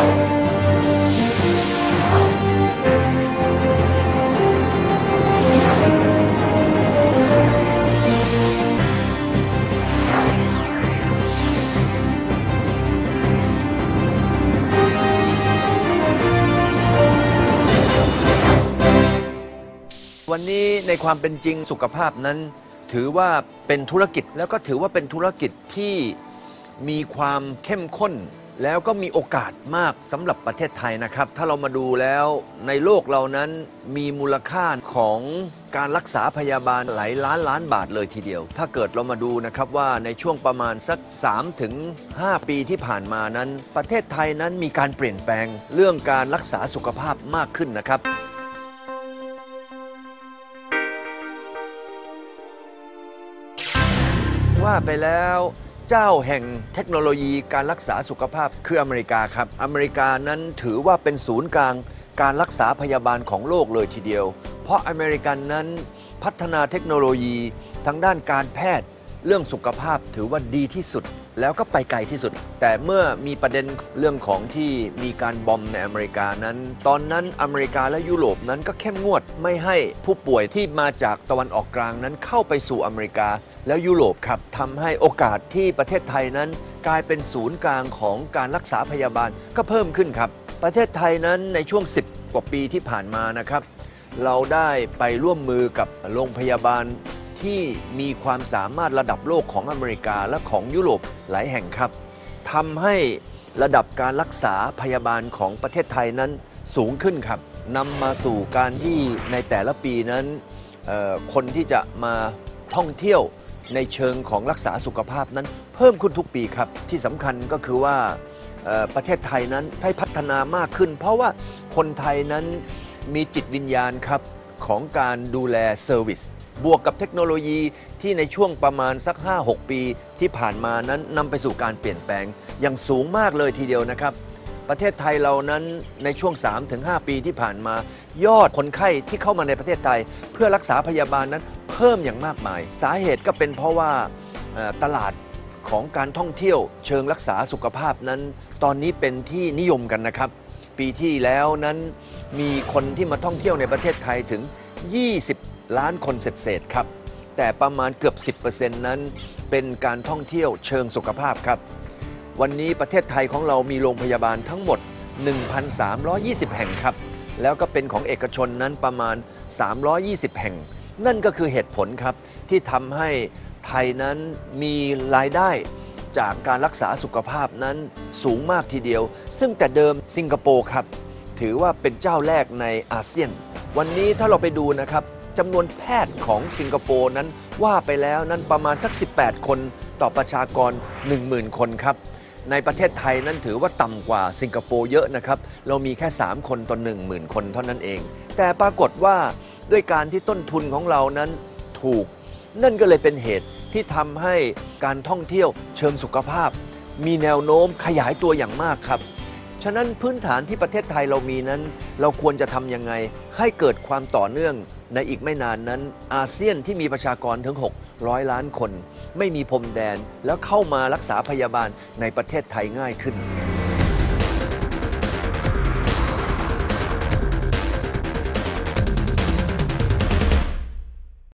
วันนี้ในความเป็นจริงสุขภาพนั้น ถือว่าเป็นธุรกิจแล้วก็ถือว่าเป็นธุรกิจที่มีความเข้มข้น แล้วก็มีโอกาสมากสำหรับประเทศไทยนะครับ ถ้าเรามาดูแล้วในโลกเรานั้นมีมูลค่าของการรักษาพยาบาลหลายล้านล้านบาทเลยทีเดียว ถ้าเกิดเรามาดูนะครับว่าในช่วงประมาณสัก 3 ถึง 5 ปีที่ผ่านมานั้น ประเทศไทยนั้นมีการเปลี่ยนแปลงเรื่องการรักษาสุขภาพมากขึ้นนะครับว่าไปแล้ว เจ้าแห่งเทคโนโลยีการรักษาสุขภาพคืออเมริกาครับ อเมริกานั้นถือว่าเป็นศูนย์กลางการรักษาพยาบาลของโลกเลยทีเดียว เพราะอเมริกันนั้นพัฒนาเทคโนโลยีทางด้านการแพทย์ เรื่องสุขภาพถือว่าดีที่สุดแล้วก็ไปไกลที่สุด แต่เมื่อมีประเด็นเรื่องของที่มีการบอมในอเมริกานั้น ตอนนั้นอเมริกาและยุโรปนั้นก็เข้มงวดไม่ให้ผู้ป่วยที่มาจากตะวันออกกลางนั้นเข้าไปสู่อเมริกา แล้วยุโรปครับทำให้โอกาสที่ประเทศไทยนั้น กลายเป็นศูนย์กลางของการรักษาพยาบาลก็เพิ่มขึ้นครับ ประเทศไทยนั้นในช่วง 10 กว่าปีที่ผ่านมานะครับ เราได้ไปร่วมมือกับโรงพยาบาล ที่มีความสามารถระดับโลกของอเมริกาและของยุโรปหลายแห่งครับทำให้ระดับการรักษาพยาบาลของประเทศไทยนั้นสูงขึ้นครับนำมาสู่การที่ในแต่ละปีนั้น คนที่จะมาท่องเที่ยวในเชิงของรักษาสุขภาพนั้น เพิ่มขึ้นทุกปีครับ ที่สำคัญก็คือว่าประเทศไทยนั้นให้พัฒนามากขึ้น เพราะว่าคนไทยนั้นมีจิตวิญญาณครับของการดูแลเซอร์วิส บวกกับเทคโนโลยีที่ในช่วงประมาณสัก 5-6 ปี ที่ผ่านมานั้นนำไปสู่การเปลี่ยนแปลงอย่างสูงมากเลยทีเดียวนะครับ ประเทศไทยเรานั้นในช่วง 3-5 ปีที่ผ่านมา ยอดคนไข้ที่เข้ามาในประเทศไทย เพื่อรักษาพยาบาลนั้นเพิ่มอย่างมากมาย สาเหตุก็เป็นเพราะว่าตลาดของการท่องเที่ยวเชิงรักษาสุขภาพนั้น ตอนนี้เป็นที่นิยมกันนะครับ ปีที่แล้วนั้นมีคนที่มาท่องเที่ยวในประเทศไทยถึง 20 ล้านคนเศษๆครับ แต่ประมาณเกือบ 10%นั้น เป็นการท่องเที่ยวเชิงสุขภาพครับ วันนี้ประเทศไทยของเรามีโรงพยาบาลทั้งหมด 1,320 แห่งครับ แล้วก็เป็นของเอกชนนั้นประมาณ 320 แห่ง นั่นก็คือเหตุผลครับ ที่ทำให้ไทยนั้นมีรายได้จากการรักษาสุขภาพนั้นสูงมากทีเดียว ซึ่งแต่เดิมสิงคโปร์ครับ ถือว่าเป็นเจ้าแรกในอาเซียน วันนี้ถ้าเราไปดูนะครับ จำนวนแพทย์ของสิงคโปร์นั้นว่าไปแล้วนั้นประมาณสัก 18 คนต่อประชากร 10,000 คนครับ ในประเทศไทยนั้นถือว่าต่ำกว่าสิงคโปร์เยอะนะครับ เรามีแค่ 3 คนต่อ10,000 คนเท่านั้นเอง แต่ปรากฏว่าด้วยการที่ต้นทุนของเรานั้นถูก นั่นก็เลยเป็นเหตุที่ทำให้การท่องเที่ยวเชิงสุขภาพ มีแนวโน้มขยายตัวอย่างมากครับฉะนั้นพื้นฐานที่ประเทศไทยเรามีนั้น เราควรจะทำยังไงให้เกิดความต่อเนื่อง ในอีกไม่นานนั้นอาเซียนที่มีประชากรถึง 600 ล้านคน ไม่มีพรมแดนแล้วเข้ามารักษาพยาบาลในประเทศไทยง่ายขึ้น